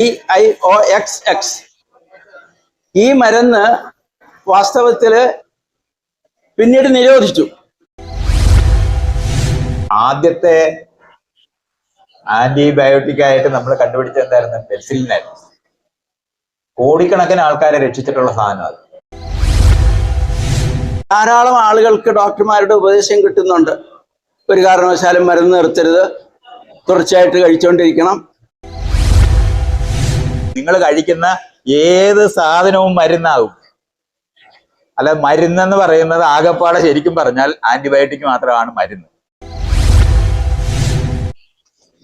E I O X X ഈ മരുന്ന് വാസ്തവത്തിൽ പിന്നീട് നിരോധിച്ചു. ആദ്യത്തെ ആന്റിബയോട്ടിക് ആയിട്ട് നമ്മൾ കണ്ടുപിടിച്ചത് എന്തായിരുന്നു? പെൻസിലിനായിരുന്നു. കോടിക്കണക്കിന് ആൾക്കാരെ രക്ഷിച്ചിട്ടുള്ള സാധനം അത്. ധാരാളം ആളുകൾക്ക് ഡോക്ടർമാരുടെ ഉപദേശം കിട്ടുന്നുണ്ട്. ഒരു കാരണവശാലും മരുന്ന് നിർത്തരുത്. തുടർച്ചയായിട്ട് കഴിച്ചുകൊണ്ടിരിക്കണം നിങ്ങൾ കഴിക്കുന്ന ഏത് സാധനവും മരുന്നാവും അല്ല മരുന്നെന്ന് പറയുന്നത് ആകപ്പാടെ ശരിക്കും പറഞ്ഞാൽ ആന്റിബയോട്ടിക് മാത്രമാണ് മരുന്ന്.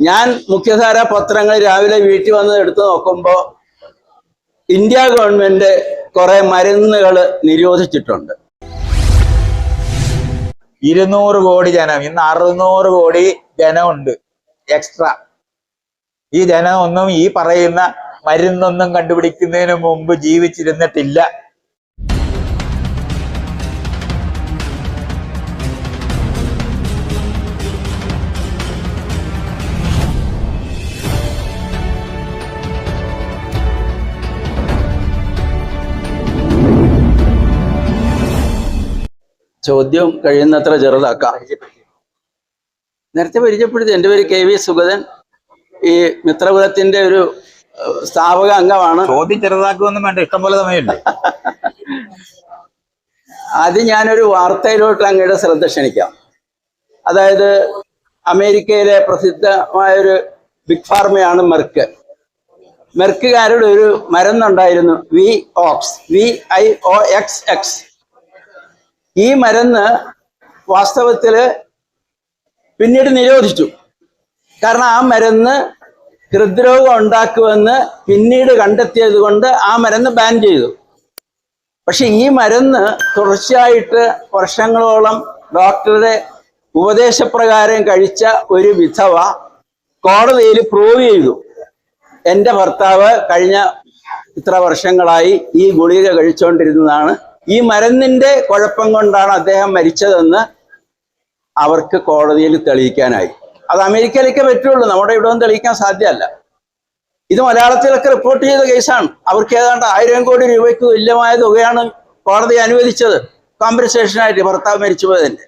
ഞാൻ മുഖ്യധാര പത്രങ്ങൾ രാവിലെ വീട്ടിൽ വന്ന് എടുത്തു നോക്കുമ്പോൾ ഇന്ത്യ ഗവൺമെന്റ് കുറെ മരുന്നുകൾ നിരോധിച്ചിട്ടുണ്ട്. ഇരുന്നൂറ് കോടി ജനം ഇന്ന് അറുന്നൂറ് കോടി ജനമുണ്ട്. എക്സ്ട്രാ. ഈ ജനം ഒന്നും ഈ പറയുന്ന മരുന്നൊന്നും കണ്ടുപിടിക്കുന്നതിന് മുമ്പ് ജീവിച്ചിരുന്നിട്ടില്ല. ചോദ്യം കഴിയുന്നത്ര ചെറുതാക്കാം. നേരത്തെ പരിചയപ്പെടുത്തി എന്റെ പേര് കെ വി സുഗതൻ. ഈ മിത്രകുലത്തിന്റെ ഒരു സ്ഥാപക അംഗമാണ്. ചോദ്യം ചെറുതാക്കുമെന്നും വേണ്ട. ഇഷ്ടംപോലെ സമയമുണ്ട്. അത് ഞാനൊരു വാർത്തയിലോട്ട് അങ്ങയുടെ ശ്രദ്ധ ക്ഷണിക്കാം. അതായത് അമേരിക്കയിലെ പ്രസിദ്ധമായൊരു ബിഗ് ഫാർമയാണ് മെർക്ക്. മെർക്കുകാരുടെ ഒരു മരുന്നുണ്ടായിരുന്നു Vioxx V I O X X. ഈ മരുന്ന് വാസ്തവത്തിൽ പിന്നീട് നിരോധിച്ചു. കാരണം ആ മരുന്ന് ഹൃദ്രോഗം ഉണ്ടാക്കുമെന്ന് പിന്നീട് കണ്ടെത്തിയത് കൊണ്ട് ആ മരുന്ന് ബാൻ ചെയ്തു. പക്ഷെ ഈ മരുന്ന് തുടർച്ചയായിട്ട് വർഷങ്ങളോളം ഡോക്ടറുടെ ഉപദേശപ്രകാരം കഴിച്ച ഒരു വിധവ കോടതിയിൽ പ്രൂവ് ചെയ്തു. എന്റെ ഭർത്താവ് കഴിഞ്ഞ ഇത്ര വർഷങ്ങളായി ഈ ഗുളിക കഴിച്ചുകൊണ്ടിരുന്നതാണ്. ഈ മരുന്നിന്റെ കുഴപ്പം കൊണ്ടാണ് അദ്ദേഹം മരിച്ചതെന്ന് അവർക്ക് കോടതിയിൽ തെളിയിക്കാനായി. അത് അമേരിക്കയിലേക്ക് പറ്റുള്ളൂ. നമ്മുടെ ഇവിടെ ഒന്നും തെളിയിക്കാൻ സാധ്യമല്ല. ഇത് മലയാളത്തിലൊക്കെ റിപ്പോർട്ട് ചെയ്ത കേസാണ്. അവർക്ക് ഏതാണ്ട് ആയിരം കോടി രൂപയ്ക്ക് തുല്യമായ തുകയാണ് കോടതി അനുവദിച്ചത്. കോമ്പൻസേഷനായിട്ട് ഭർത്താവ് മരിച്ചുപോയതിന്റെ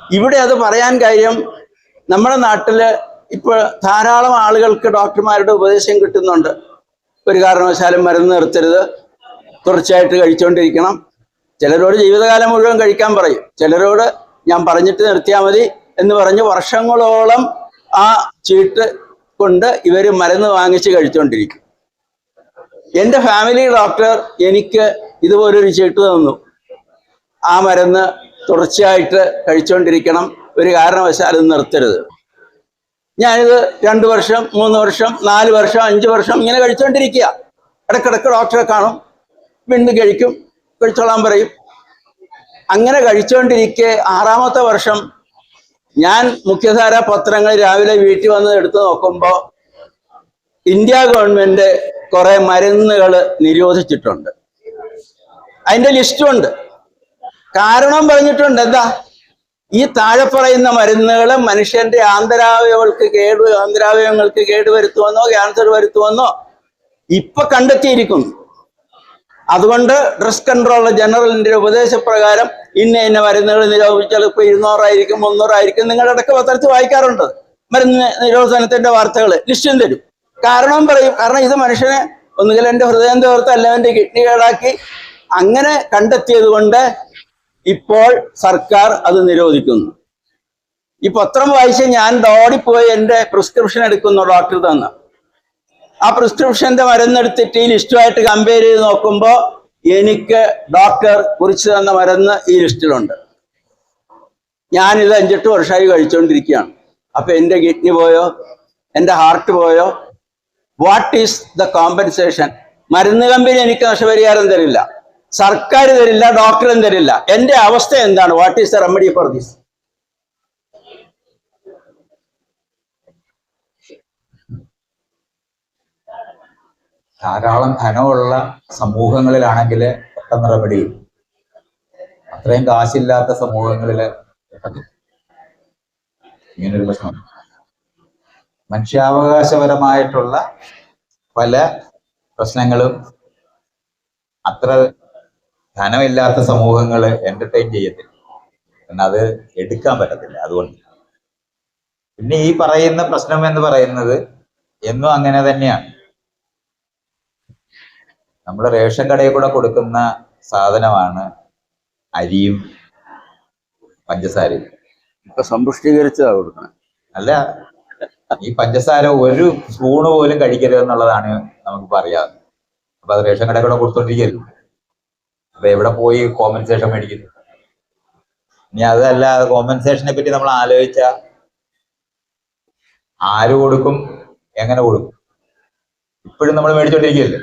ഇവിടെ അത് പറയാൻ കാര്യം നമ്മുടെ നാട്ടിൽ ഇപ്പോൾ ധാരാളം ആളുകൾക്ക് ഡോക്ടർമാരുടെ ഉപദേശം കിട്ടുന്നുണ്ട്. ഒരു കാരണവശാലും മരുന്ന് നിർത്തരുത്. തുടർച്ചയായിട്ട് കഴിച്ചുകൊണ്ടിരിക്കണം ചിലരോട് ജീവിതകാലം മുഴുവൻ കഴിക്കാൻ പറയും. ചിലരോട് ഞാൻ പറഞ്ഞിട്ട് നിർത്തിയാൽ മതി. എന്ന് പറഞ്ഞ് വർഷങ്ങളോളം ആ ചീട്ട് കൊണ്ട് ഇവർ മരുന്ന് വാങ്ങിച്ച് കഴിച്ചുകൊണ്ടിരിക്കും എന്റെ ഫാമിലി ഡോക്ടർ എനിക്ക് ഇതുപോലൊരു ചീട്ട് തന്നു. ആ മരുന്ന് തുടർച്ചയായിട്ട് കഴിച്ചുകൊണ്ടിരിക്കണം ഒരു കാരണവശാൽ കാരണവശാലും നിർത്തരുത്. ഞാനിത് രണ്ട് വർഷം മൂന്ന് വർഷം നാല് വർഷം അഞ്ച് വർഷം ഇങ്ങനെ കഴിച്ചുകൊണ്ടിരിക്കുക ഇടക്കിടക്ക് ഡോക്ടറെ കാണും. വീണ്ടും കഴിക്കും. കഴിച്ചോളാൻ പറയും. അങ്ങനെ കഴിച്ചുകൊണ്ടിരിക്കെ ആറാമത്തെ വർഷം ഞാൻ മുഖ്യധാര പത്രങ്ങൾ രാവിലെ വീട്ടിൽ വന്ന് എടുത്തു നോക്കുമ്പോൾ ഇന്ത്യ ഗവൺമെന്റ് കുറെ മരുന്നുകൾ നിരോധിച്ചിട്ടുണ്ട്. അതിന്റെ ലിസ്റ്റുണ്ട് കാരണം പറഞ്ഞിട്ടുണ്ട് എന്താ? ഈ താഴെ പറയുന്ന മരുന്നുകൾ മനുഷ്യന്റെ ആന്തരാവയവങ്ങൾക്ക് കേട് ആന്തരാവയവങ്ങൾക്ക് കേട് വരുത്തുമെന്നോ ക്യാൻസർ വരുത്തുമെന്നോ ഇപ്പൊ കണ്ടെത്തിയിരിക്കുന്നു. അതുകൊണ്ട് ഡ്രസ് കൺട്രോൾ ജനറലിന്റെ ഉപദേശപ്രകാരം ഇന്ന ഇന്ന മരുന്നുകൾ നിരോധിച്ചാൽ ഇപ്പൊ ഇരുന്നൂറായിരിക്കും മുന്നൂറായിരിക്കും നിങ്ങളുടെ ഇടയ്ക്ക് പത്രത്തിൽ വായിക്കാറുണ്ട്. മരുന്ന് നിരോധനത്തിന്റെ വാർത്തകൾ ലിസ്റ്റും തരും. കാരണം പറയും കാരണം ഇത് മനുഷ്യനെ ഒന്നുകിൽ എന്റെ ഹൃദയം തീർത്ത് അല്ല എന്റെ കിഡ്നി കേടാക്കി അങ്ങനെ കണ്ടെത്തിയത് കൊണ്ട് ഇപ്പോൾ സർക്കാർ അത് നിരോധിക്കുന്നു. ഈ പത്രം വായിച്ച് ഞാൻ ഓടിപ്പോയി എന്റെ പ്രിസ്ക്രിപ്ഷൻ എടുക്കുന്നു ഡോക്ടർ തന്ന. ആ പ്രിസ്ക്രിപ്ഷന്റെ മരുന്നെടുത്തിട്ട് ഈ ലിസ്റ്റുമായിട്ട് കമ്പയർ ചെയ്ത് നോക്കുമ്പോൾ എനിക്ക് ഡോക്ടർ കുറിച്ച് തന്ന മരുന്ന് ഈ ലിസ്റ്റിലുണ്ട് ഞാനിത് അഞ്ചെട്ട് വർഷമായി കഴിച്ചുകൊണ്ടിരിക്കുകയാണ് അപ്പൊ എന്റെ കിഡ്നി പോയോ? എന്റെ ഹാർട്ട് പോയോ? വാട്ട് ഈസ് ദ കോമ്പൻസേഷൻ മരുന്ന് കമ്പനി എനിക്ക് നഷ്ടപരിഹാരം തരില്ല. സർക്കാർ തരില്ല ഡോക്ടറും തരില്ല. എന്റെ അവസ്ഥ എന്താണ്? What is the remedy for this ധാരാളം ധനമുള്ള സമൂഹങ്ങളിലാണെങ്കിൽ പെട്ടെന്ന് റെമഡി. അത്രയും കാശില്ലാത്ത സമൂഹങ്ങളിൽ ഇങ്ങനൊരു പ്രശ്നം. മനുഷ്യാവകാശപരമായിട്ടുള്ള പല പ്രശ്നങ്ങളും അത്ര ധനമില്ലാത്ത സമൂഹങ്ങൾ എന്റർടൈൻ ചെയ്യത്തില്ല. കാരണം അത് എടുക്കാൻ പറ്റത്തില്ല അതുകൊണ്ട്. പിന്നെ ഈ പറയുന്ന പ്രശ്നം എന്ന് പറയുന്നത് എന്നും അങ്ങനെ തന്നെയാണ്. നമ്മൾ റേഷൻ കടയിൽ കൂടെ കൊടുക്കുന്ന സാധനമാണ് അരിയും പഞ്ചസാരയും. ഇപ്പൊ സമ്പുഷ്ടീകരിച്ചതാ കൊടുക്കണം. അല്ല ഈ പഞ്ചസാര ഒരു സ്പൂണ് പോലും കഴിക്കരുത് എന്നുള്ളതാണ് നമുക്ക് പറയാറ്. അപ്പൊ അത് റേഷൻ കടയിൽ കൂടെ കൊടുത്തോണ്ടിരിക്കല്ലോ അപ്പൊ എവിടെ പോയി കോമ്പൻസേഷൻ മേടിക്കുന്നു ഇനി അതല്ല കോമ്പൻസേഷനെ പറ്റി നമ്മൾ ആലോചിച്ച ആര് കൊടുക്കും എങ്ങനെ കൊടുക്കും? ഇപ്പോഴും നമ്മൾ മേടിച്ചോണ്ടിരിക്കുകയല്ലേ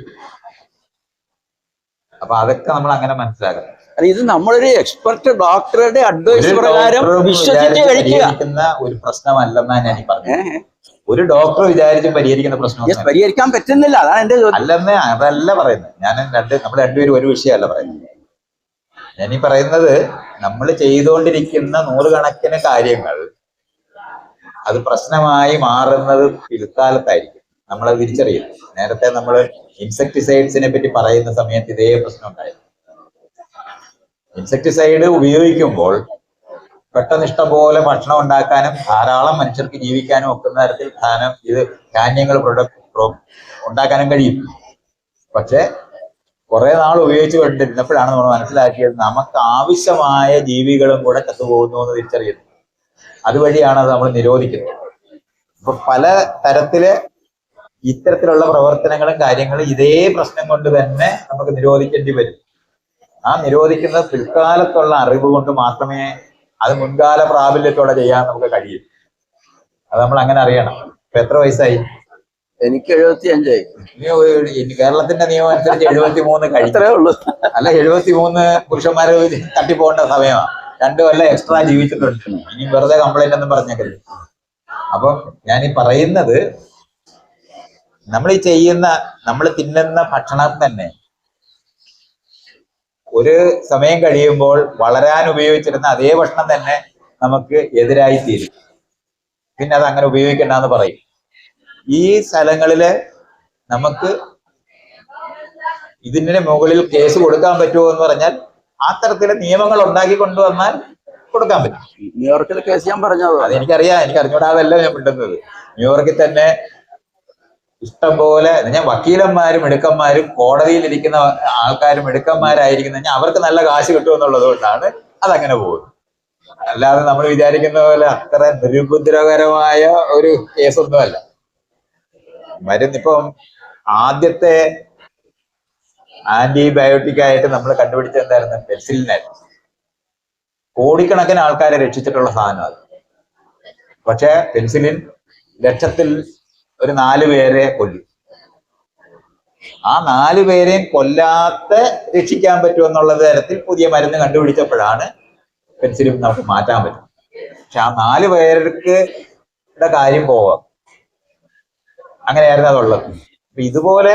അപ്പൊ അതൊക്കെ നമ്മൾ അങ്ങനെ മനസ്സിലാക്കണം. അല്ല, ഇത് നമ്മളൊരു എക്സ്പെർട്ട് ഡോക്ടറുടെ അഡ്വൈസ് പ്രകാരം വിശ്വസിച്ച് കഴിക്കുന്ന ഒരു പ്രശ്നമല്ലെന്നാണ് ഞാൻ പറഞ്ഞത്. ഒരു ഡോക്ടർ വിചാരിച്ച് പരിഹരിക്കുന്ന പ്രശ്നം പരിഹരിക്കാൻ പറ്റുന്നില്ല. അതാണ് എന്റെ അല്ലെന്ന് അതല്ല പറയുന്നത്. ഞാൻ രണ്ട് നമ്മൾ രണ്ടുപേരും ഒരു വിഷയമല്ല പറയുന്നത്. ഞാൻ ഈ പറയുന്നത് നമ്മൾ ചെയ്തുകൊണ്ടിരിക്കുന്ന നൂറുകണക്കിന് കാര്യങ്ങൾ അത് പ്രശ്നമായി മാറുന്നത് പിൽക്കാലത്തായിരിക്കും. നമ്മളത് തിരിച്ചറിയും നേരത്തെ നമ്മൾ ഇൻസെക്ടിസൈഡ്സിനെ പറ്റി പറയുന്ന സമയത്ത് ഇതേ പ്രശ്നം ഉണ്ടായിരുന്നു. ഇൻസെക്ടിസൈഡ് ഉപയോഗിക്കുമ്പോൾ പെട്ടെന്ന് ഇഷ്ടംപോലെ ഭക്ഷണം ഉണ്ടാക്കാനും ധാരാളം മനുഷ്യർക്ക് ജീവിക്കാനും ഒക്കുന്ന തരത്തിൽ ധാനം ഇത് ധാന്യങ്ങൾ പ്രൊഡക്റ്റ് ഉണ്ടാക്കാനും കഴിയും. പക്ഷെ കുറെ നാൾ ഉപയോഗിച്ചു കൊണ്ടിരുന്നപ്പോഴാണ് നമ്മൾ മനസ്സിലാക്കിയത് നമുക്ക് ആവശ്യമായ ജീവികളും കൂടെ ചത്തുപോകുന്നു എന്ന് തിരിച്ചറിയുന്നു. അതുവഴിയാണ് അത് നമ്മൾ നിരോധിക്കുന്നത്. അപ്പൊ പല തരത്തിൽ ഇത്തരത്തിലുള്ള പ്രവർത്തനങ്ങളും കാര്യങ്ങളും ഇതേ പ്രശ്നം കൊണ്ട് തന്നെ നമുക്ക് നിരോധിക്കേണ്ടി വരും. ആ നിരോധിക്കുന്നത് പിൽക്കാലത്തുള്ള അറിവ് കൊണ്ട് മാത്രമേ അത് മുൻകാല പ്രാബല്യത്തോടെ ചെയ്യാൻ നമുക്ക് കഴിയും. അത് നമ്മൾ അങ്ങനെ അറിയണം. ഇപ്പൊ എത്ര വയസ്സായി? എനിക്ക് എഴുപത്തി അഞ്ചായി കേരളത്തിന്റെ നിയമം അനുസരിച്ച് എഴുപത്തി മൂന്ന് കഴിഞ്ഞേ ഉള്ളൂ. അല്ല എഴുപത്തി മൂന്ന് പുരുഷന്മാര് തട്ടിപ്പോകേണ്ട സമയമാണ് രണ്ടു കൊല്ലം എക്സ്ട്രാ ജീവിച്ചിട്ടുണ്ട്. ഇനി വെറുതെ കംപ്ലൈന്റ് ഒന്നും പറഞ്ഞേക്കരുത്. അപ്പം ഞാൻ ഈ പറയുന്നത് നമ്മൾ ഈ ചെയ്യുന്ന നമ്മൾ തിന്നുന്ന ഭക്ഷണം തന്നെ ഒരു സമയം കഴിയുമ്പോൾ വളരാൻ ഉപയോഗിച്ചിരുന്ന അതേ ഭക്ഷണം തന്നെ നമുക്ക് എതിരായി തീരും. പിന്നെ അത് അങ്ങനെ ഉപയോഗിക്കണ്ട എന്ന് പറയും. ഈ സ്ഥലങ്ങളിൽ നമുക്ക് ഇതിന്റെ മുകളിൽ കേസ് കൊടുക്കാൻ പറ്റുമോ എന്ന് പറഞ്ഞാൽ ആ തരത്തിലെ നിയമങ്ങൾ ഉണ്ടാക്കി കൊണ്ടുവന്നാൽ കൊടുക്കാൻ പറ്റും. ന്യൂയോർക്കിൽ കേസ് ഞാൻ പറഞ്ഞത്. അതെനിക്കറിയാം എനിക്ക് അറിഞ്ഞൂടാതല്ല ഞാൻ മിണ്ടുന്നത്. ന്യൂയോർക്കിൽ തന്നെ ഇഷ്ടം പോലെ ഞാൻ വക്കീലന്മാരും മിടുക്കന്മാരും കോടതിയിൽ ഇരിക്കുന്ന ആൾക്കാരും മിടുക്കന്മാരായിരിക്കുന്ന ഞാൻ അവർക്ക് നല്ല കാശ് കിട്ടുമെന്നുള്ളത് കൊണ്ടാണ് അതങ്ങനെ പോകുന്നത്. അല്ലാതെ നമ്മൾ വിചാരിക്കുന്ന പോലെ അത്ര നിരുപദ്രവകരമായ ഒരു കേസൊന്നുമല്ല. മരുന്നിപ്പം ആദ്യത്തെ ആന്റിബയോട്ടിക് ആയിട്ട് നമ്മൾ കണ്ടുപിടിച്ച എന്തായിരുന്നു? പെൻസിലിനായിരുന്നു. കോടിക്കണക്കിന് ആൾക്കാരെ രക്ഷിച്ചിട്ടുള്ള സാധനം അത്. പക്ഷെ പെൻസിലിൻ ലക്ഷത്തിൽ ഒരു നാല് പേരെ കൊല്ലി. ആ നാല് പേരെയും കൊല്ലാത്ത രക്ഷിക്കാൻ പറ്റുമോ എന്നുള്ള തരത്തിൽ പുതിയ മരുന്ന് കണ്ടുപിടിച്ചപ്പോഴാണ് പെൻസിലും നമുക്ക് മാറ്റാൻ പറ്റും പക്ഷെ ആ നാല് പേർക്ക് കാര്യം പോവാം. അങ്ങനെയായിരുന്നു അതുള്ളത്. അപ്പൊ ഇതുപോലെ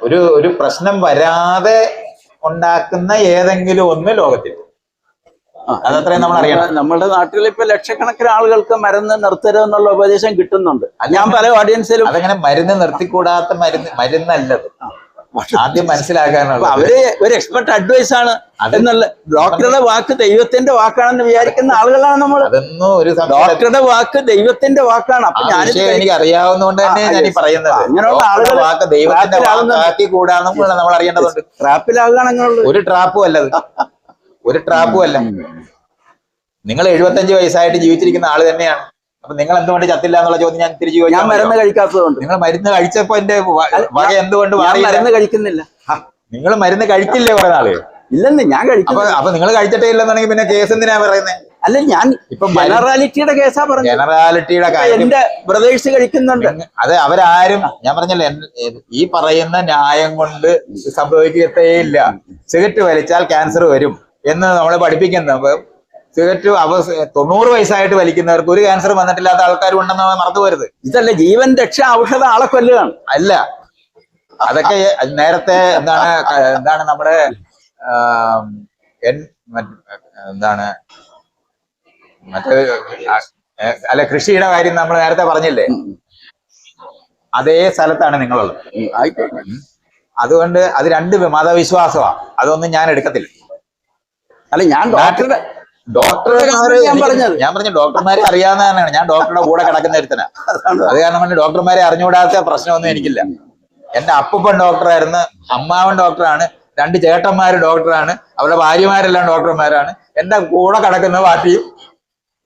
ഒരു ഒരു പ്രശ്നം വരാതെ ഉണ്ടാക്കുന്ന ഏതെങ്കിലും ഒന്ന് ലോകത്തിൽ അതത്രയും നമ്മൾ അറിയണം. നമ്മുടെ നാട്ടിൽ ഇപ്പൊ ലക്ഷക്കണക്കിന് ആളുകൾക്ക് മരുന്ന് നിർത്തരുത് എന്നുള്ള ഉപദേശം കിട്ടുന്നുണ്ട്. ഞാൻ പല ഓഡിയൻസിലും അതങ്ങനെ മരുന്ന് നിർത്തിക്കൂടാത്ത മരുന്ന് മരുന്നല്ലത്. ആദ്യം മനസ്സിലാക്കാനുള്ള അവർ ഒരു എക്സ്പെർട്ട് അഡ്വൈസ് ആണ് എന്നുള്ള ഡോക്ടറുടെ വാക്ക് ദൈവത്തിന്റെ വാക്കാണെന്ന് വിചാരിക്കുന്ന ആളുകളാണ് നമ്മൾ അതൊന്നും ഒരു ഡോക്ടറുടെ വാക്ക് ദൈവത്തിന്റെ വാക്കാണ്. അപ്പൊ ഞാൻ എനിക്ക് അറിയാവുന്നതുകൊണ്ട് തന്നെ ഞാൻ ഈ പറയുന്നത്. അങ്ങനെയുള്ള ആളുകൾ വാക്ക് ദൈവത്തിന്റെ. വാക്കാക്കി കൂടാന്നും നമ്മൾ അറിയേണ്ടതുണ്ട്. ട്രാപ്പിലാകുകയാണെങ്കിൽ ഒരു ട്രാപ്പും അല്ലത്. ഒരു ട്രാപ്പും അല്ല. നിങ്ങൾ എഴുപത്തഞ്ച് വയസ്സായിട്ട് ജീവിച്ചിരിക്കുന്ന ആൾ തന്നെയാണ്. അപ്പൊ നിങ്ങൾ എന്തുകൊണ്ട് ചത്തില്ല എന്നുള്ള ചോദ്യം ഞാൻ തിരിച്ചു ഞാൻ മരുന്ന് കഴിക്കാത്തതുകൊണ്ട്. നിങ്ങൾ മരുന്ന് കഴിച്ചപ്പോ എന്റെ വക എന്തുകൊണ്ട് മരുന്ന് കഴിക്കുന്നില്ല. നിങ്ങൾ മരുന്ന് കഴിക്കില്ലേ കുറെ നാൾ? ഇല്ലെന്ന് ഞാൻ കഴിക്കും അപ്പൊ നിങ്ങൾ കഴിച്ചിട്ടേ ഇല്ലെന്നുണ്ടെങ്കിൽ പിന്നെ കേസ് എന്തിനാ പറയുന്നത് അല്ല ഞാൻ ഇപ്പൊ ജനറാലിറ്റിയുടെ കേസാ പറഞ്ഞു ജനറാലിറ്റിയുടെ എന്റെ ബ്രദേഴ്സ് കഴിക്കുന്നുണ്ട്. അതെ അവരാരും ഞാൻ പറഞ്ഞല്ലേ ഈ പറയുന്ന ന്യായം കൊണ്ട് സംഭവിക്കത്തേയില്ല സിഗരറ്റ് വലിച്ചാൽ ക്യാൻസർ വരും. എന്ന് നമ്മളെ പഠിപ്പിക്കുന്നത് അപ്പൊ സിഗരറ്റ് അവ തൊണ്ണൂറ് വയസ്സായിട്ട് വലിക്കുന്നവർക്ക് ഒരു ക്യാൻസർ വന്നിട്ടില്ലാത്ത ആൾക്കാരും ഉണ്ടെന്ന് മറന്നു പോരുത് ഇതല്ല ജീവൻ രക്ഷ ഔഷധ ആളെ കൊല്ലുകയാണ്. അല്ല. അതൊക്കെ നേരത്തെ എന്താണ് എന്താണ് നമ്മുടെ എന്താണ് മറ്റേ അല്ല കൃഷിയുടെ കാര്യം നമ്മൾ നേരത്തെ പറഞ്ഞില്ലേ? അതേ സ്ഥലത്താണ് നിങ്ങളുള്ളത്. അതുകൊണ്ട് അത് രണ്ട് മതവിശ്വാസമാണ് അതൊന്നും ഞാൻ എടുക്കത്തില്ല. അല്ല ഞാൻ ഡോക്ടറുടെ ഡോക്ടർമാരെ ഞാൻ പറഞ്ഞ ഡോക്ടർമാരെ അറിയാവുന്നതാണ് ഞാൻ ഡോക്ടറുടെ കൂടെ കിടക്കുന്ന ഒരുത്തനാ. അത് കാരണം പറഞ്ഞ ഡോക്ടർമാരെ അറിഞ്ഞുകൂടാത്ത പ്രശ്നമൊന്നും എനിക്കില്ല. എന്റെ അപ്പൂപ്പൻ ഡോക്ടറായിരുന്നു അമ്മാവൻ ഡോക്ടറാണ് രണ്ട് ചേട്ടന്മാര് ഡോക്ടറാണ് അവരുടെ ഭാര്യമാരെല്ലാം ഡോക്ടർമാരാണ്. എന്റെ കൂടെ കിടക്കുന്ന പാർട്ടിയും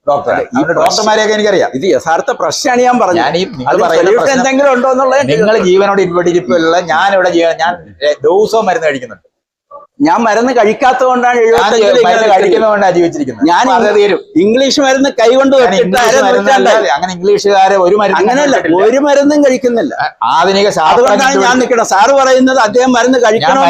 ഡോക്ടറാണ്. ഡോക്ടർമാരെയൊക്കെ എനിക്കറിയാം. ഇത് യഥാർത്ഥ പ്രശ്നമാണ് ഞാൻ പറഞ്ഞു എന്തെങ്കിലും ഉണ്ടോ എന്നുള്ളത് നിങ്ങൾ ജീവനോട് ഇൻപെട്ടിരിപ്പുള്ള ഞാൻ ഇവിടെ ഞാൻ ദിവസവും മരുന്ന് കഴിക്കുന്നുണ്ട്. ഞാൻ മരുന്ന് കഴിക്കാത്തത് കൊണ്ടാണ്. കഴിക്കുന്നതുകൊണ്ടാണ് ജീവിച്ചിരിക്കുന്നത്. ഞാൻ ഇംഗ്ലീഷ് മരുന്ന് കൈകൊണ്ട്. അങ്ങനെ ഇംഗ്ലീഷുകാരെ ഒരു മരുന്ന് അങ്ങനെയല്ല ഒരു മരുന്നും കഴിക്കുന്നില്ല. ആധുനിക അതുകൊണ്ടാണ് ഞാൻ നിൽക്കണം സാറ് പറയുന്നത് അദ്ദേഹം മരുന്ന് കഴിക്കണം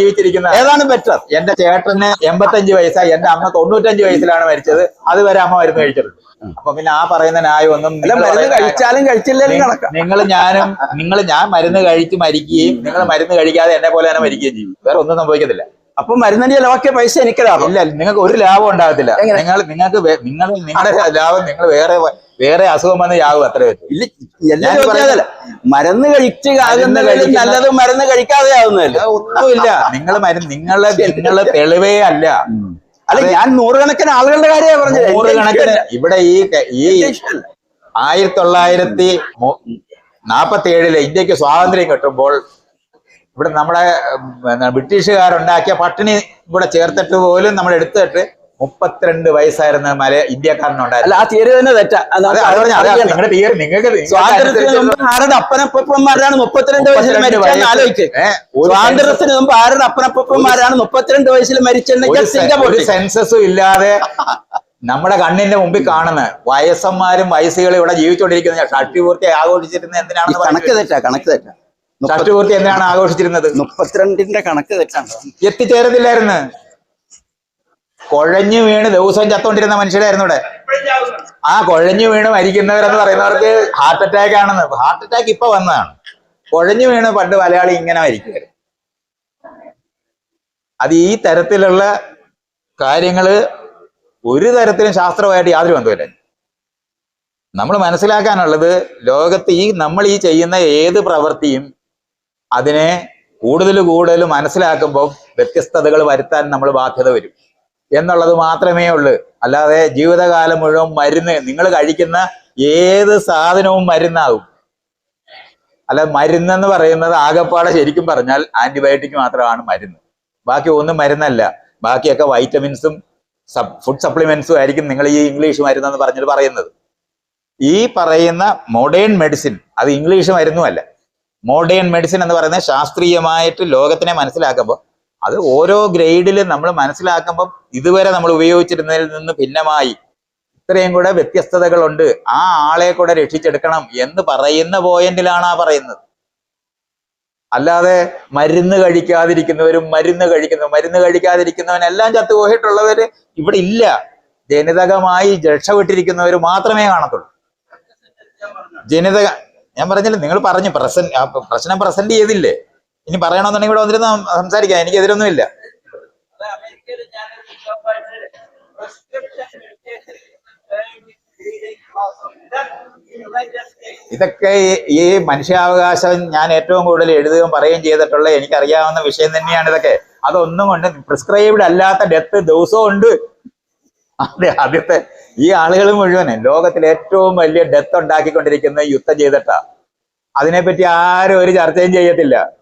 ജീവിച്ചിരിക്കുന്നത് ഏതാണ് ബെറ്റർ എന്റെ ചേട്ടന് എൺപത്തഞ്ച് വയസ്സായി. എന്റെ അമ്മ തൊണ്ണൂറ്റഞ്ച് വയസ്സിലാണ് മരിച്ചത്. അതുവരെ അമ്മ മരുന്ന് കഴിച്ചിട്ടുണ്ട്. അപ്പൊ പിന്നെ ആ പറയുന്ന ന്യായം ഒന്നും മരുന്ന് കഴിച്ചാലും കഴിച്ചില്ലേലും കണക്കാം നിങ്ങൾ ഞാനും നിങ്ങൾ ഞാൻ മരുന്ന് കഴിച്ച് മരിക്കുകയും നിങ്ങൾ മരുന്ന് കഴിക്കാതെ എന്നെ പോലെ തന്നെ മരിക്കുകയും ചെയ്യും. വേറെ ഒന്നും സംഭവിക്കത്തില്ല. അപ്പൊ മരുന്നിന്റെ ചിലവാക്കിയ പൈസ എനിക്ക് ലാഭം. ഇല്ല നിങ്ങൾക്ക് ഒരു ലാഭം ഉണ്ടാകത്തില്ല. നിങ്ങൾ നിങ്ങൾക്ക് നിങ്ങൾ നിങ്ങളുടെ ലാഭം നിങ്ങൾ വേറെ വേറെ അസുഖം വന്ന് യാകും അത്ര ഇല്ല എല്ലാം മരുന്ന് കഴിച്ച് ആകുന്നതിലും നല്ലത് മരുന്ന് കഴിക്കാതെ ആകുന്നതല്ല ഒന്നുമില്ല. നിങ്ങൾ മരുന്ന് നിങ്ങളെ നിങ്ങളെ തെളിവേ അല്ല. അല്ല ഞാൻ നൂറുകണക്കിന് ആളുകളുടെ കാര്യമാണ് പറഞ്ഞത്. നൂറുകണക്കിന് ഇവിടെ ഈ ആയിരത്തി തൊള്ളായിരത്തി നാപ്പത്തി ഏഴിൽ ഇന്ത്യയ്ക്ക് സ്വാതന്ത്ര്യം കിട്ടുമ്പോൾ ഇവിടെ നമ്മുടെ ബ്രിട്ടീഷുകാരുണ്ടാക്കിയ പട്ടിണി ഇവിടെ ചേർത്തിട്ട് പോലും നമ്മൾ എടുത്തിട്ട് മുപ്പത്തിരണ്ട് വയസ്സായിരുന്ന മല ഇന്ത്യക്കാരനുണ്ടായിരുന്നു. ആ തന്നെ തെറ്റാ. നിങ്ങളുടെ നിങ്ങൾക്ക് നിങ്ങൾക്ക് സ്വാതന്ത്ര്യത്തിന് അനുസരിച്ചുള്ള- മുമ്പ് ആരുടെ അപ്പനപ്പന്മാരാണ് മുപ്പത്തിരണ്ട് വയസ്സിൽ. ആലോചിച്ച് സ്വാതന്ത്ര്യത്തിന് മുമ്പ് ആരുടെ അപ്പനപ്പന്മാരാണ് മുപ്പത്തിരണ്ട് വയസ്സിൽ ഒരു സെൻസസും ഇല്ലാതെ നമ്മുടെ കണ്ണിന്റെ മുമ്പിൽ കാണുന്ന വയസ്സന്മാരും വയസ്സുകളും ഇവിടെ ജീവിച്ചുകൊണ്ടിരിക്കുന്ന ഷഷ്ടിപൂർത്തി ആഘോഷിച്ചിരുന്നത് എന്തിനാണ് കണക്ക് തെറ്റാ കണക്ക് തെറ്റാ. ഷഷ്ടിപൂർത്തി എന്തിനാണ് ആഘോഷിച്ചിരുന്നത്? മുപ്പത്തിരണ്ടിന്റെ കണക്ക് തെറ്റാണ്. എത്തിച്ചേരത്തില്ലായിരുന്നു. കുഴഞ്ഞു വീണ് ദിവസവും ചത്തോണ്ടിരുന്ന മനുഷ്യരായിരുന്നു ഇവിടെ. ആ കുഴഞ്ഞു വീണ് മരിക്കുന്നവരെന്ന് പറയുന്നവർക്ക് ഹാർട്ട് അറ്റാക്ക് ആണെന്ന്. ഹാർട്ട് അറ്റാക്ക് ഇപ്പൊ വന്നതാണ്. കുഴഞ്ഞു വീണ് പണ്ട് മലയാളി ഇങ്ങനെ മരിക്കുമായിരുന്നു അത് ഈ തരത്തിലുള്ള കാര്യങ്ങൾ ഒരു തരത്തിലും ശാസ്ത്രമായിട്ട് യാതൊരു ബന്ധമില്ല നമ്മൾ മനസ്സിലാക്കാനുള്ളത് ലോകത്ത് ഈ നമ്മൾ ഈ ചെയ്യുന്ന ഏത് പ്രവൃത്തിയും അതിനെ കൂടുതൽ കൂടുതൽ മനസ്സിലാക്കുമ്പോൾ വ്യത്യസ്തതകൾ വരുത്താൻ നമ്മൾ ബാധ്യത വരും. എന്നുള്ളത് മാത്രമേ ഉള്ളൂ. അല്ലാതെ ജീവിതകാലം മുഴുവൻ മരുന്ന് നിങ്ങൾ കഴിക്കുന്ന ഏത് സാധനവും മരുന്നാകും. അല്ല മരുന്നെന്ന് പറയുന്നത് ആകെപ്പാടെ ശരിക്കും പറഞ്ഞാൽ ആന്റിബയോട്ടിക് മാത്രമാണ് മരുന്ന്. ബാക്കി ഒന്നും മരുന്നല്ല. ബാക്കിയൊക്കെ വൈറ്റമിൻസും ഫുഡ് സപ്ലിമെന്റ്സും ആയിരിക്കും നിങ്ങൾ ഈ ഇംഗ്ലീഷ് മരുന്നെന്ന് പറഞ്ഞിട്ട് പറയുന്നത്. ഈ പറയുന്ന മോഡേൺ മെഡിസിൻ അത് ഇംഗ്ലീഷ് മരുന്നുമല്ല. മോഡേൺ മെഡിസിൻ എന്ന് പറയുന്നത് ശാസ്ത്രീയമായിട്ട് ലോകത്തിനെ മനസ്സിലാക്കുമ്പോൾ അത് ഓരോ ഗ്രേഡിൽ നമ്മൾ മനസ്സിലാക്കുമ്പോൾ ഇതുവരെ നമ്മൾ ഉപയോഗിച്ചിരുന്നതിൽ നിന്ന് ഭിന്നമായി. ഇത്രയും കൂടെ വ്യത്യസ്തതകളുണ്ട്. ആ ആളെ കൂടെ രക്ഷിച്ചെടുക്കണം എന്ന് പറയുന്ന പോയിന്റിലാണ് ആ പറയുന്നത്. അല്ലാതെ മരുന്ന് കഴിക്കാതിരിക്കുന്നവരും മരുന്ന് കഴിക്കുന്നു മരുന്ന് കഴിക്കാതിരിക്കുന്നവനെല്ലാം ചത്തുപോയിട്ടുള്ളവര് ഇവിടെ ഇല്ല. ജനിതകമായി രക്ഷപ്പെട്ടിരിക്കുന്നവർ മാത്രമേ കാണത്തുള്ളൂ. ജനിതക ഞാൻ പറഞ്ഞില്ല നിങ്ങൾ പറഞ്ഞു പ്രസന്റ് പ്രശ്നം പ്രസന്റ് ചെയ്തില്ലേ? ഇനി പറയണമെന്നുണ്ടെങ്കിൽ ഇവിടെ വന്നിരുന്ന് സംസാരിക്കാം. എനിക്ക് എതിരൊന്നുമില്ല. ഇതൊക്കെ ഈ- മനുഷ്യാവകാശം ഞാൻ ഏറ്റവും കൂടുതൽ എഴുതുകയും പറയുകയും ചെയ്തിട്ടുള്ള എനിക്കറിയാവുന്ന വിഷയം തന്നെയാണ് ഇതൊക്കെ. അതൊന്നും കൊണ്ട് പ്രിസ്ക്രൈബ്ഡ് അല്ലാത്ത ഡെത്ത് ദിവസവും ഉണ്ട്. അതെ ആദ്യത്തെ ഈ ആളുകൾ മുഴുവൻ ലോകത്തിൽ ഏറ്റവും വലിയ ഡെത്ത് ഉണ്ടാക്കിക്കൊണ്ടിരിക്കുന്ന യുദ്ധം ചെയ്തിട്ടാ. അതിനെപ്പറ്റി ആരും ഒരു ചർച്ചയും ചെയ്യത്തില്ല.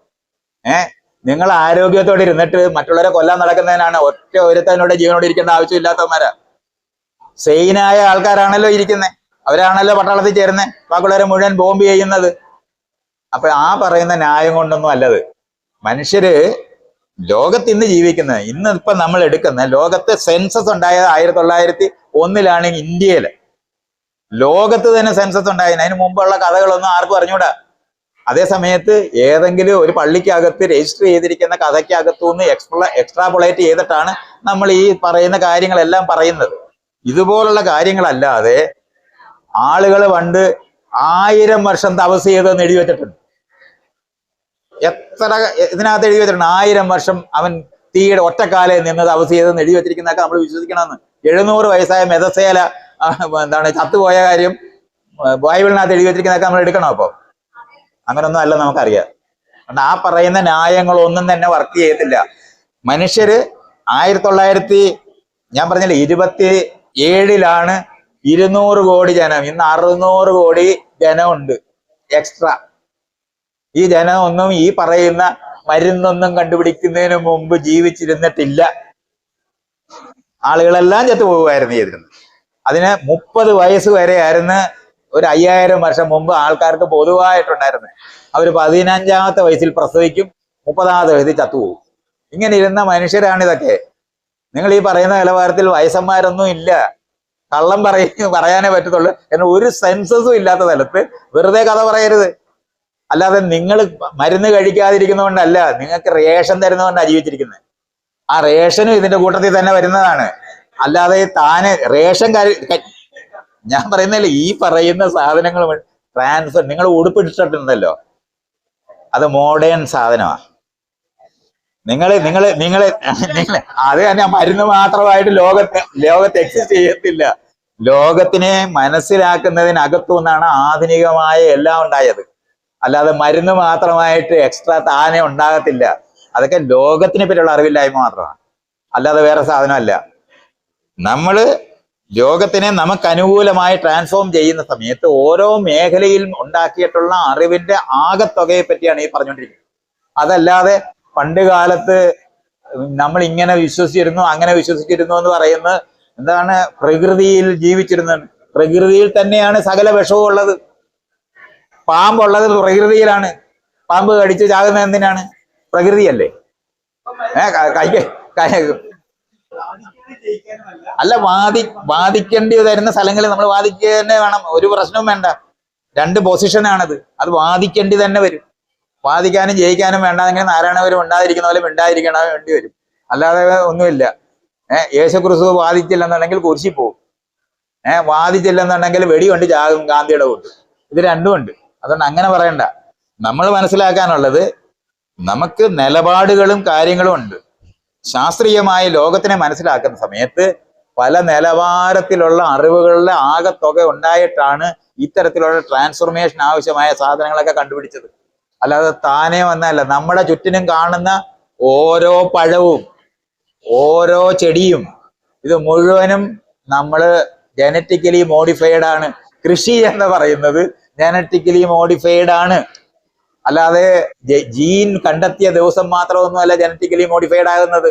ഏ? നിങ്ങൾ ആരോഗ്യത്തോടെ ഇരുന്നിട്ട് മറ്റുള്ളവരെ കൊല്ലാൻ നടക്കുന്നതിനാണ് ഒറ്റ ഒരുത്തനോടെ ജീവനോട് ഇരിക്കേണ്ട ആവശ്യമില്ലാത്തവന്മാരാ. സെയിനായ ആൾക്കാരാണല്ലോ ഇരിക്കുന്നത് അവരാണല്ലോ പട്ടാളത്തിൽ ചേരുന്നത് ബാക്കിയുള്ളവരെ മുഴുവൻ ബോംബ് ചെയ്യുന്നത്. അപ്പൊ ആ പറയുന്ന ന്യായം കൊണ്ടൊന്നും അല്ലത്. മനുഷ്യര് ലോകത്ത് ഇന്ന് ജീവിക്കുന്നത് ഇന്ന് ഇപ്പൊ നമ്മൾ എടുക്കുന്ന ലോകത്തെ സെൻസസ് ഉണ്ടായത് ആയിരത്തി തൊള്ളായിരത്തി ഒന്നിലാണ് ഇന്ത്യയിൽ. ലോകത്ത് തന്നെ സെൻസസ് ഉണ്ടായത് അതിന് മുമ്പുള്ള കഥകളൊന്നും ആർക്കും അറിഞ്ഞൂടാ. അതേ സമയത്ത് ഏതെങ്കിലും ഒരു പള്ളിക്കകത്ത് രജിസ്റ്റർ ചെയ്തിരിക്കുന്ന കഥയ്ക്കകത്തു നിന്ന് എക്സ്പ്ല എക്സ്ട്രാപൊളേറ്റ് ചെയ്തിട്ടാണ് നമ്മൾ ഈ പറയുന്ന കാര്യങ്ങളെല്ലാം പറയുന്നത്. ഇതുപോലുള്ള കാര്യങ്ങളല്ലാതെ ആളുകൾ പണ്ട് ആയിരം വർഷം തപസ് ചെയ്തെന്ന് എഴുതി വെച്ചിട്ടുണ്ട്. എത്ര ഇതിനകത്ത് എഴുതി വെച്ചിട്ടുണ്ട്. ആയിരം വർഷം അവൻ തീയുടെ ഒറ്റക്കാലെ നിന്ന് തപസ് ചെയ്തെന്ന് എഴുതി വെച്ചിരിക്കുന്നതൊക്കെ നമ്മൾ വിശ്വസിക്കണമെന്ന്. എഴുന്നൂറ് വയസ്സായ മെതസേല എന്താണ് ചത്തുപോയ കാര്യം ബൈബിളിനകത്ത് എഴുതി വെച്ചിരിക്കുന്നതൊക്കെ നമ്മൾ എടുക്കണം അപ്പൊ അങ്ങനൊന്നും അല്ല നമുക്കറിയാം. കാരണം ആ പറയുന്ന ന്യായങ്ങളൊന്നും തന്നെ വർക്ക് ചെയ്യത്തില്ല. മനുഷ്യര് ആയിരത്തി തൊള്ളായിരത്തി ഞാൻ പറഞ്ഞില്ലേ ഇരുപത്തി ഏഴിലാണ് ഇരുന്നൂറ് കോടി ജനം. ഇന്ന് അറുന്നൂറ് കോടി ജനമുണ്ട്. എക്സ്ട്രാ ഈ ജനം ഒന്നും ഈ പറയുന്ന മരുന്നൊന്നും കണ്ടുപിടിക്കുന്നതിന് മുമ്പ് ജീവിച്ചിരുന്നിട്ടില്ല. ആളുകളെല്ലാം ചത്തു പോകുമായിരുന്നു ചെയ്തിരുന്നത്. അതിന് മുപ്പത് വയസ്സ് വരെയായിരുന്നു ഒരു അയ്യായിരം വർഷം മുമ്പ് ആൾക്കാർക്ക് പൊതുവായിട്ടുണ്ടായിരുന്നത് അവർ പതിനഞ്ചാമത്തെ വയസ്സിൽ പ്രസവിക്കും മുപ്പതാമത്തെ വയസ്സിൽ ചത്തുപോകും. ഇങ്ങനെ ഇരുന്ന മനുഷ്യരാണ് ഇതൊക്കെ നിങ്ങൾ ഈ പറയുന്ന നിലവാരത്തിൽ വയസ്സന്മാരൊന്നും ഇല്ല. കള്ളം പറയ പറയാനേ പറ്റത്തുള്ളൂ. എന്നാൽ ഒരു സെൻസസും ഇല്ലാത്ത തലത്ത് വെറുതെ കഥ പറയരുത്. അല്ലാതെ നിങ്ങൾ മരുന്ന് കഴിക്കാതിരിക്കുന്നതുകൊണ്ടല്ല നിങ്ങൾക്ക് റേഷൻ തരുന്നതുകൊണ്ടാണ് ജീവിച്ചിരിക്കുന്നത് ആ റേഷനും ഇതിന്റെ കൂട്ടത്തിൽ തന്നെ വരുന്നതാണ്. അല്ലാതെ താന് റേഷൻ ഞാൻ പറയുന്നില്ല ഈ പറയുന്ന സാധനങ്ങൾ ട്രാൻസ്ഫർ നിങ്ങൾ ഉടുപ്പിട്ടിട്ടുണ്ടല്ലോ അത് മോഡേൺ സാധനമാണ് നിങ്ങൾ നിങ്ങൾ നിങ്ങൾ നിങ്ങൾ അത് തന്നെ മരുന്ന് മാത്രമായിട്ട് ലോകത്ത് ലോകത്ത് എക്സിസ്റ്റ് ചെയ്യത്തില്ല. ലോകത്തിനെ മനസ്സിലാക്കുന്നതിനകത്തു നിന്നാണ് ആധുനികമായ എല്ലാം ഉണ്ടായത്. അല്ലാതെ മരുന്ന് മാത്രമായിട്ട് എക്സ്ട്രാ താനെ ഉണ്ടാകത്തില്ല. അതൊക്കെ ലോകത്തിനെ പറ്റിയുള്ള അറിവില്ലായ്മ മാത്രമാണ്. അല്ലാതെ വേറെ സാധനമല്ല. നമ്മൾ ലോകത്തിനെ നമുക്ക് അനുകൂലമായി ട്രാൻസ്ഫോം ചെയ്യുന്ന സമയത്ത് ഓരോ മേഖലയിലും ഉണ്ടാക്കിയിട്ടുള്ള അറിവിന്റെ ആകത്തുകയെ പറ്റിയാണ് ഈ പറഞ്ഞുകൊണ്ടിരിക്കുന്നത്. അതല്ലാതെ പണ്ട് കാലത്ത് നമ്മൾ ഇങ്ങനെ വിശ്വസിച്ചിരുന്നു അങ്ങനെ വിശ്വസിച്ചിരുന്നു എന്ന് പറയുന്ന എന്താണ്? പ്രകൃതിയിൽ ജീവിച്ചിരുന്നത് പ്രകൃതിയിൽ തന്നെയാണ് സകല വിഷവും ഉള്ളത്. പാമ്പുള്ളത് പ്രകൃതിയിലാണ്. പാമ്പ് കടിച്ച് ചാകുന്നത് എന്തിനാണ്? പ്രകൃതിയല്ലേ? ഏ കൈ- അല്ല വാദി വാദിക്കേണ്ടി വരുന്ന സ്ഥലങ്ങളിൽ നമ്മൾ വാദിക്കുക തന്നെ വേണം. ഒരു പ്രശ്നവും വേണ്ട. രണ്ട് പൊസിഷനാണത്. അത് വാദിക്കേണ്ടി തന്നെ വരും. വാദിക്കാനും ജയിക്കാനും വേണ്ടാതെങ്കിൽ നാരായണവരും ഉണ്ടായിരിക്കുന്ന പോലെ ഉണ്ടായിരിക്കണം വേണ്ടി വരും. അല്ലാതെ ഒന്നുമില്ല. ഏഹ് യേശു ക്രിസ്തു വാദിച്ചില്ലെന്നുണ്ടെങ്കിൽ കുരിശി പോകും ഏഹ് വാദിച്ചില്ലെന്നുണ്ടെങ്കിൽ വെടിയുണ്ട് ചാകും ഗാന്ധിയുടെ കൂട്ട്. ഇത് രണ്ടും ഉണ്ട്. അതുകൊണ്ട് അങ്ങനെ പറയണ്ട. നമ്മൾ മനസ്സിലാക്കാനുള്ളത് നമുക്ക് നിലപാടുകളും കാര്യങ്ങളും ഉണ്ട്. ശാസ്ത്രീയമായ ലോകത്തിനെ മനസ്സിലാക്കുന്ന സമയത്ത് പല നിലവാരത്തിലുള്ള അറിവുകളുടെ ആകത്തുക ഉണ്ടായിട്ടാണ് ഇത്തരത്തിലുള്ള ട്രാൻസ്ഫോർമേഷൻ ആവശ്യമായ സാധനങ്ങളൊക്കെ കണ്ടുപിടിച്ചത്. അല്ലാതെ താനേ വന്നല്ല നമ്മുടെ ചുറ്റിനും കാണുന്ന ഓരോ പഴവും ഓരോ ചെടിയും ഇത് മുഴുവനും നമ്മൾ ജനറ്റിക്കലി മോഡിഫൈഡ് ആണ്. കൃഷി എന്ന് പറയുന്നത് ജനറ്റിക്കലി മോഡിഫൈഡ് ആണ്. അല്ലാതെ ജീൻ കണ്ടെത്തിയ ദിവസം മാത്രമൊന്നുമല്ല ജനറ്റിക്കലി മോഡിഫൈഡ് ആകുന്നത്.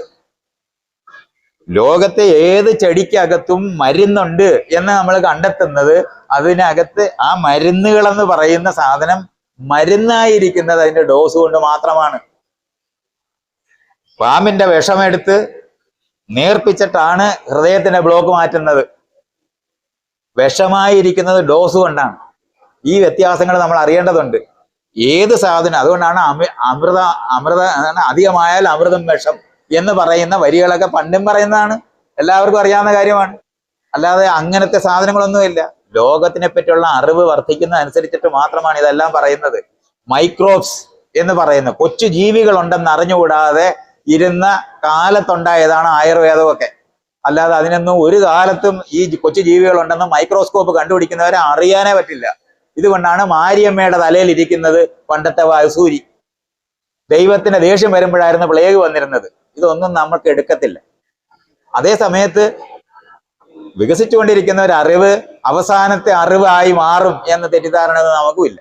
ലോകത്തെ ഏത് ചെടിക്കകത്തും മരുന്നുണ്ട് എന്ന് നമ്മൾ കണ്ടെത്തുന്നത് അതിനകത്ത് ആ മരുന്നുകളെന്ന് പറയുന്ന സാധനം മരുന്നായിരിക്കുന്നത് അതിന്റെ ഡോസ് കൊണ്ട് മാത്രമാണ്. പാമ്പിന്റെ വിഷമെടുത്ത് നേർപ്പിച്ചിട്ടാണ് ഹൃദയത്തിന്റെ ബ്ലോക്ക് മാറ്റുന്നത്. വിഷമായിരിക്കുന്നത് ഡോസ് കൊണ്ടാണ്. ഈ വ്യത്യാസങ്ങൾ നമ്മൾ അറിയേണ്ടതുണ്ട്. ഏത് സാധനം അതുകൊണ്ടാണ് അമി- അമൃത അമൃത അധികമായാൽ അമൃതം വിഷം എന്ന് പറയുന്ന വരികളൊക്കെ പണ്ടും പറയുന്നതാണ്. എല്ലാവർക്കും അറിയാവുന്ന കാര്യമാണ്. അല്ലാതെ അങ്ങനത്തെ സാധനങ്ങളൊന്നുമില്ല. ലോകത്തിനെ പറ്റിയുള്ള അറിവ് വർദ്ധിക്കുന്ന അനുസരിച്ചിട്ട് മാത്രമാണ് ഇതെല്ലാം പറയുന്നത്. മൈക്രോബ്സ് എന്ന് പറയുന്ന കൊച്ചു ജീവികൾ ഉണ്ടെന്ന് അറിഞ്ഞുകൂടാതെ ഇരുന്ന കാലത്തുണ്ടായതാണ് ആയുർവേദമൊക്കെ. അല്ലാതെ അതിനൊന്നും ഒരു കാലത്തും ഈ കൊച്ചു ജീവികൾ ഉണ്ടെന്ന് മൈക്രോസ്കോപ്പ് കണ്ടുപിടിക്കുന്നവരെ അറിയാനേ പറ്റില്ല. ഇതുകൊണ്ടാണ് മാരിയമ്മയുടെ തലയിൽ ഇരിക്കുന്നത് പണ്ടത്തെ വാസൂരി ദൈവത്തിന് ദേഷ്യം വരുമ്പോഴായിരുന്നു പ്ലേഗ് വന്നിരുന്നത്. ഇതൊന്നും നമുക്ക് എടുക്കത്തില്ല. അതേ സമയത്ത് വികസിച്ചുകൊണ്ടിരിക്കുന്ന ഒരു അറിവ് അവസാനത്തെ അറിവായി മാറും എന്ന തെറ്റിദ്ധാരണ നമുക്കുമില്ല.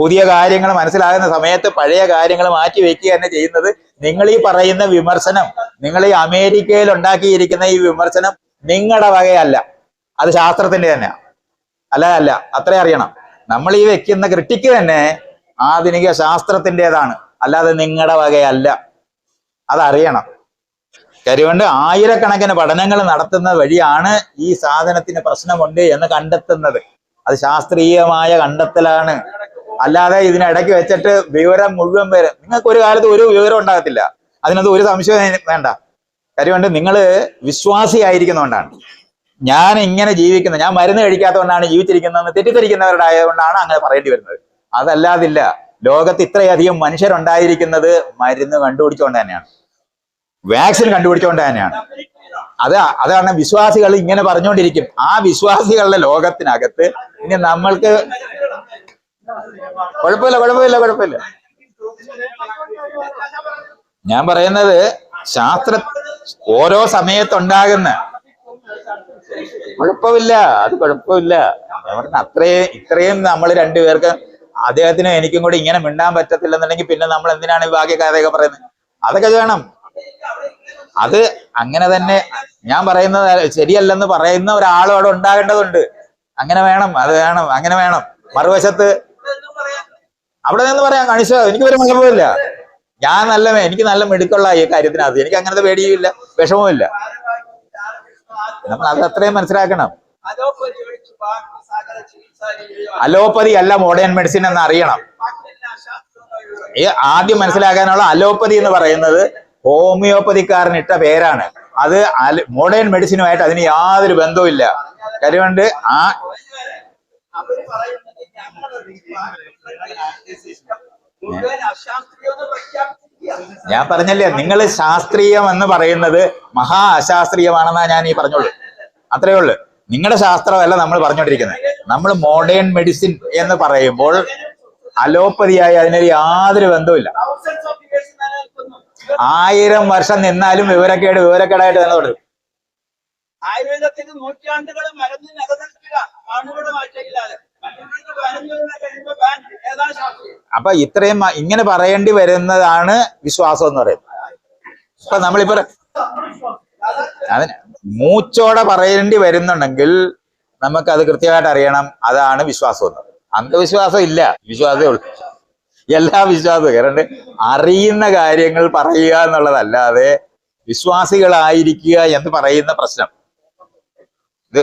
പുതിയ കാര്യങ്ങൾ മനസ്സിലാകുന്ന സമയത്ത് പഴയ കാര്യങ്ങൾ മാറ്റി വെക്കുക തന്നെ ചെയ്യുന്നത് നിങ്ങൾ ഈ പറയുന്ന വിമർശനം നിങ്ങൾ ഈ അമേരിക്കയിൽ ഉണ്ടാക്കിയിരിക്കുന്ന ഈ വിമർശനം നിങ്ങളുടെ വകയല്ല. അത് ശാസ്ത്രത്തിന്റെ തന്നെയാണ്. അല്ല അല്ല അത്രേ അറിയണം. നമ്മൾ ഈ വെക്കുന്ന ക്രിട്ടിക്ക് തന്നെ ആധുനിക ശാസ്ത്രത്തിന്റെതാണ്. അല്ലാതെ നിങ്ങളുടെ വകയല്ല. അതറിയണം. കരുവണ്ട് ആയിരക്കണക്കിന് പഠനങ്ങൾ നടത്തുന്ന വഴിയാണ് ഈ സാധനത്തിന് പ്രശ്നമുണ്ട് എന്ന് കണ്ടെത്തുന്നത്. അത് ശാസ്ത്രീയമായ കണ്ടെത്തലാണ്. അല്ലാതെ ഇതിനിടയ്ക്ക് വെച്ചിട്ട് വിവരം മുഴുവൻ പേര് നിങ്ങൾക്ക് ഒരു കാലത്ത് ഒരു വിവരം ഉണ്ടാകത്തില്ല. അതിനകത്ത് ഒരു സംശയം വേണ്ട. കരുവണ്ട് നിങ്ങൾ വിശ്വാസിയായിരിക്കുന്നതുകൊണ്ടാണ് ഞാൻ ഇങ്ങനെ ജീവിക്കുന്നത് ഞാൻ മരുന്ന് കഴിക്കാത്തതുകൊണ്ടാണ് ജീവിച്ചിരിക്കുന്നതെന്ന് തെറ്റിദ്ധരിക്കുന്നവരുടെ ആയതുകൊണ്ടാണ് അങ്ങനെ പറയേണ്ടി വരുന്നത്. അതല്ലാതില്ല. ലോകത്ത് ഇത്രയധികം മനുഷ്യരുണ്ടായിരിക്കുന്നത് മരുന്ന് കണ്ടുപിടിച്ചുകൊണ്ട് തന്നെയാണ്. വാക്സിൻ കണ്ടുപിടിച്ചുകൊണ്ട് തന്നെയാണ്. അത് അതാണ് വിശ്വാസികൾ ഇങ്ങനെ പറഞ്ഞുകൊണ്ടിരിക്കും. ആ വിശ്വാസികളുടെ ലോകത്തിനകത്ത് ഇനി നമ്മൾക്ക് കുഴപ്പമില്ല കുഴപ്പമില്ല കുഴപ്പമില്ല. ഞാൻ പറയുന്നത് ശാസ്ത്ര ഓരോ സമയത്തുണ്ടാകുന്ന കുഴപ്പമില്ല. അത് കുഴപ്പമില്ല. അത്രയും ഇത്രയും നമ്മൾ രണ്ടുപേർക്ക് അദ്ദേഹത്തിന് എനിക്കും കൂടി ഇങ്ങനെ മിണ്ടാൻ പറ്റത്തില്ലെന്നുണ്ടെങ്കിൽ പിന്നെ നമ്മൾ എന്തിനാണ് ബാക്കി കഥയൊക്കെ പറയുന്നത്? അതൊക്കെ വേണം. അത് അങ്ങനെ തന്നെ ഞാൻ പറയുന്നത് ശരിയല്ലെന്ന് പറയുന്ന ഒരാളും അവിടെ ഉണ്ടാകേണ്ടതുണ്ട്. അങ്ങനെ വേണം അത് വേണം അങ്ങനെ വേണം. മറുവശത്ത് അവിടെ നിന്ന് പറയാം കാണിച്ചോ എനിക്ക് ഒരു കുഴപ്പമില്ല ഞാൻ നല്ല എനിക്ക് നല്ല മിടുക്കുള്ള ഈ കാര്യത്തിനകത്ത്. എനിക്ക് അങ്ങനത്തെ പേടിയുമില്ല വിഷമവും ഇല്ല നമ്മൾ അത് അത്രയും മനസ്സിലാക്കണം. അലോപ്പതി അല്ല മോഡേൺ മെഡിസിൻ എന്ന് അറിയണം. ഈ ആദ്യം മനസ്സിലാക്കാനുള്ള അലോപ്പതി എന്ന് പറയുന്നത് ഹോമിയോപ്പതിക്കാരൻ ഇട്ട പേരാണ്. അത് മോഡേൺ മെഡിസിനുമായിട്ട് അതിന് യാതൊരു ബന്ധവുമില്ല കാര്യമുണ്ട് ആ അവർ ഞാൻ പറഞ്ഞല്ലേ നിങ്ങൾ ശാസ്ത്രീയം എന്ന് പറയുന്നത് മഹാ അശാസ്ത്രീയമാണെന്നാ ഞാൻ ഈ പറഞ്ഞോളൂ അത്രയേ ഉള്ളൂ. നിങ്ങളുടെ ശാസ്ത്രമല്ല നമ്മൾ പറഞ്ഞുകൊണ്ടിരിക്കുന്നത്. നമ്മൾ മോഡേൺ മെഡിസിൻ എന്ന് പറയുമ്പോൾ അലോപ്പതിയായി അതിനൊരു യാതൊരു ബന്ധവുമില്ല. ആയിരം വർഷം നിന്നാലും വിവരക്കേട് വിവരക്കേടായിട്ട് തന്നെ തുടരും. ആയുർവേദത്തിന് നൂറ്റാണ്ടുകൾ മരുന്ന് നിലനിൽക്കുക. ആണുകളുടെ മാറ്റമില്ലാതെ അപ്പൊ ഇത്രയും ഇങ്ങനെ പറയേണ്ടി വരുന്നതാണ് വിശ്വാസം എന്ന് പറയുന്നത്. ഇപ്പൊ നമ്മളിപ്പോ അതിന് മൂച്ചോടെ പറയേണ്ടി വരുന്നുണ്ടെങ്കിൽ അത് കൃത്യമായിട്ട് അറിയണം. അതാണ് വിശ്വാസം എന്ന് അന്ധവിശ്വാസം ഇല്ല. വിശ്വാസമേ ഉള്ളൂ. എല്ലാ വിശ്വാസവും കാരണം അറിയുന്ന കാര്യങ്ങൾ പറയുക എന്നുള്ളതല്ലാതെ വിശ്വാസികളായിരിക്കുക എന്ന് പറയുന്ന പ്രശ്നം. ഇത്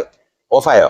ഓഫായോ?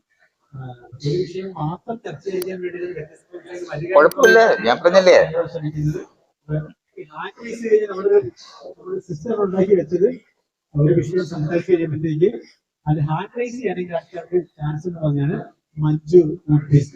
കുഴപ്പമില്ല. ഞാൻ പറഞ്ഞില്ലേ? സിസ്റ്റർ ഉണ്ടാക്കി വെച്ചത് ഒരു വിഷയം സംസാരിച്ച് കഴിയുമ്പോഴത്തേക്ക് അത് ഹാൻഡ് റൈസ് ചെയ്യാനെങ്കിൽ ആൾക്കാർക്ക് ചാൻസ് എന്ന് പറഞ്ഞാണ് മഞ്ജു നോട്ടീസ്